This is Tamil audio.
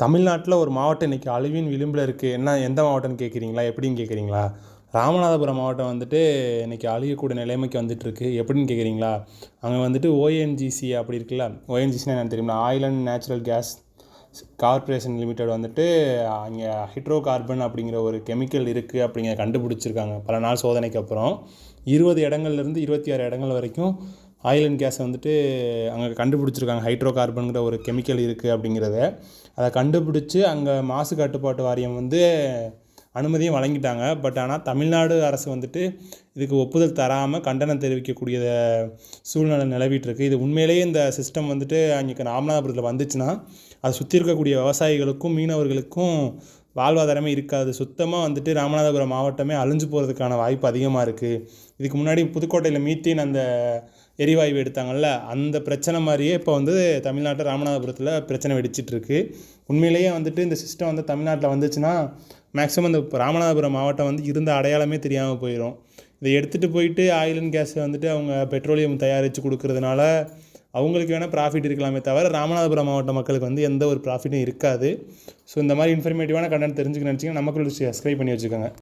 தமிழ்நாட்டில் ஒரு மாவட்டம் இன்றைக்கி அழிவின் விளிம்பில் இருக்குது என்ன எந்த மாவட்டம்னு கேட்குறீங்களா? எப்படின்னு கேட்குறீங்களா? ராமநாதபுரம் மாவட்டம் வந்துட்டு இன்றைக்கி அழியக்கூடிய நிலைமைக்கு வந்துட்டுருக்கு. எப்படின்னு கேட்குறீங்களா? அங்கே வந்துட்டு ஓஎன்ஜிசி அப்படி இருக்குல்ல? ஓஎன்ஜிசினா என்னன்னு தெரியுமா? Oil and natural gas corporation limited வந்துட்டு அங்கே ஹைட்ரோ கார்பன் அப்படிங்கிற ஒரு கெமிக்கல் இருக்குது அப்படிங்கிற கண்டுபிடிச்சிருக்காங்க. பல நாள் சோதனைக்கு அப்புறம். இருபது இடங்கள்லேருந்து இருபத்தி ஆறு இடங்கள் வரைக்கும் ஆயில் அண்ட் கேஸை வந்துட்டு அங்கே கண்டுபிடிச்சிருக்காங்க ஹைட்ரோ கார்பனுங்கிற ஒரு கெமிக்கல் இருக்குது அப்படிங்கிறத. அதை கண்டுபிடிச்சி அங்கே மாசு கட்டுப்பாட்டு வாரியம் வந்து அனுமதியும் வழங்கிட்டாங்க. பட் ஆனால் தமிழ்நாடு அரசு வந்துட்டு இதுக்கு ஒப்புதல் தராமல் கண்டனம் தெரிவிக்கக்கூடிய சூழ்நிலை நிலவிட்டுருக்கு. இது உண்மையிலேயே இந்த சிஸ்டம் வந்துட்டு அங்கே ராமநாதபுரத்தில் வந்துச்சுன்னா அதை சுற்றி இருக்கக்கூடிய விவசாயிகளுக்கும் மீனவர்களுக்கும் வாழ்வாதாரமே இருக்காது. சுத்தமாக வந்துட்டு ராமநாதபுரம் மாவட்டமே அழிஞ்சு போகிறதுக்கான வாய்ப்பு அதிகமாக இருக்குது இதுக்கு முன்னாடி புதுக்கோட்டையில் மீத்தேன் அந்த எரிவாயு எடுத்தாங்கல்ல அந்த பிரச்சனை மாதிரியே இப்போ வந்து தமிழ்நாட்டில் ராமநாதபுரத்தில் பிரச்சனை வெடிச்சிட்ருக்கு உண்மையிலேயே வந்துட்டு இந்த சிஸ்டம் வந்து தமிழ்நாட்டில் வந்துச்சுன்னா மேக்ஸிமம் இந்த ராமநாதபுரம் மாவட்டம் வந்து இருந்த அடையாளமே தெரியாமல் போயிடும் இதை எடுத்துகிட்டு போயிட்டு ஆயில் அண்ட் கேஸை வந்துட்டு அவங்க பெட்ரோலியம் தயாரித்து கொடுக்கறதுனால அவங்களுக்கு வேணால் ப்ராஃபிட் இருக்கலாமே தவிர ராமநாதபுரம் மாவட்ட மக்களுக்கு வந்து எந்த ஒரு ப்ராஃபிட்டும் இருக்காது. ஸோ இந்த மாதிரி இன்ஃபர்மேட்டிவான கண்டென்ட் தெரிஞ்சுக்க நினச்சிங்கன்னா நமக்குள்ள சப்ஸ்கிரைப் பண்ணி வச்சுக்கோங்க.